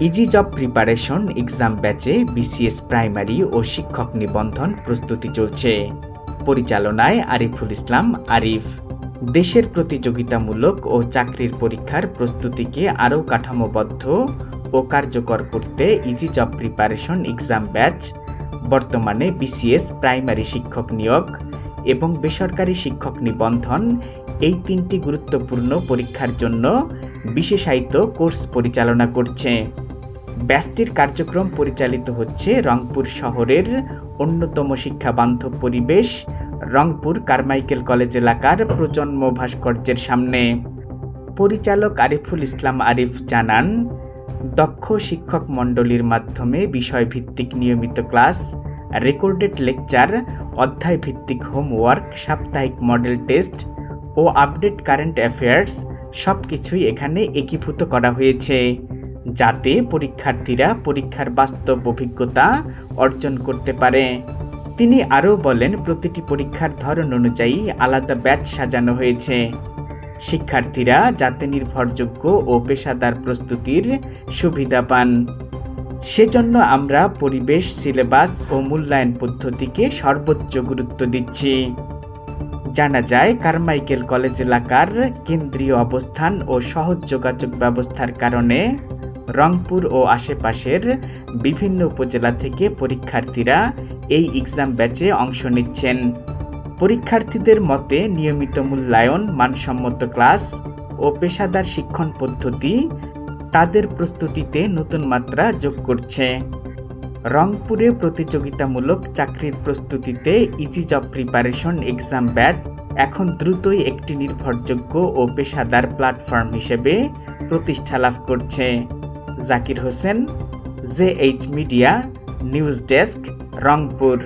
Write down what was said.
Easy job preparation exam ব্যাচে BCS primary ও শিক্ষক নিবন্ধন প্রস্তুতি চলছে পরিচালনায় আরিফুল ইসলাম আরিফ দেশের প্রতিযোগিতামূলক ও চাকরির পরীক্ষার প্রস্তুতিকে আরও কাঠামোবদ্ধ ও কার্যকর করতে easy job preparation exam batch বর্তমানে বিসিএস প্রাইমারি শিক্ষক নিয়োগ এবং বেসরকারি শিক্ষক নিবন্ধন এই তিনটি গুরুত্বপূর্ণ পরীক্ষার জন্য বিশেষায়িত কোর্স পরিচালনা করছে ব্যাচটির কার্যক্রম পরিচালিত হচ্ছে রংপুর শহরের অন্যতম শিক্ষাবান্ধব পরিবেশ, রংপুর কারমাইকেল কলেজ এলাকার প্রজন্ম ভাস্কর্যের সামনে। পরিচালক আরিফুল ইসলাম আরিফ জানান, দক্ষ শিক্ষক মণ্ডলীর মাধ্যমে বিষয়ভিত্তিক নিয়মিত ক্লাস, রেকর্ডেড লেকচার অধ্যায় ভিত্তিক হোমওয়ার্ক, সাপ্তাহিক মডেল টেস্ট ও আপডেট কারেন্ট অ্যাফেয়ার্স সব কিছুই এখানে একীভূত করা হয়েছে। যাতে পরীক্ষার্থীরা পরীক্ষার বাস্তব অভিজ্ঞতা অর্জন করতে পারে। তিনি আরও বলেন, প্রতিটি পরীক্ষার ধরন অনুযায়ী আলাদা ব্যাচ সাজানো হয়েছে। শিক্ষার্থীরা যাতে নির্ভরযোগ্য ও পেশাদার প্রস্তুতির সুবিধা পান। সেজন্য আমরা পরিবেশ, সিলেবাস ও মূল্যায়ন পদ্ধতিকে সর্বোচ্চ গুরুত্ব দিচ্ছি। জানা যায়, কারমাইকেল কলেজ এলাকার কেন্দ্রীয় অবস্থান ও সহজ যোগাযোগ ব্যবস্থার কারণে রংপুর ও আশেপাশের বিভিন্ন উপজেলা থেকে পরীক্ষার্থীরা এই এক্সাম ব্যাচে অংশ নিচ্ছেন। পরীক্ষার্থীদের মতে নিয়মিত মূল্যায়ন, মানসম্মত ক্লাস ও পেশাদার শিক্ষণ পদ্ধতি তাদের প্রস্তুতিতে নতুন মাত্রা যোগ করছে। রংপুরে প্রতিযোগিতামূলক চাকরির প্রস্তুতিতে easy job preparation exam batch এখন দ্রুতই একটি নির্ভরযোগ্য ও পেশাদার প্ল্যাটফর্ম হিসেবে প্রতিষ্ঠা লাভ করছে। Zakir Hossain J H media news desk Rangpur.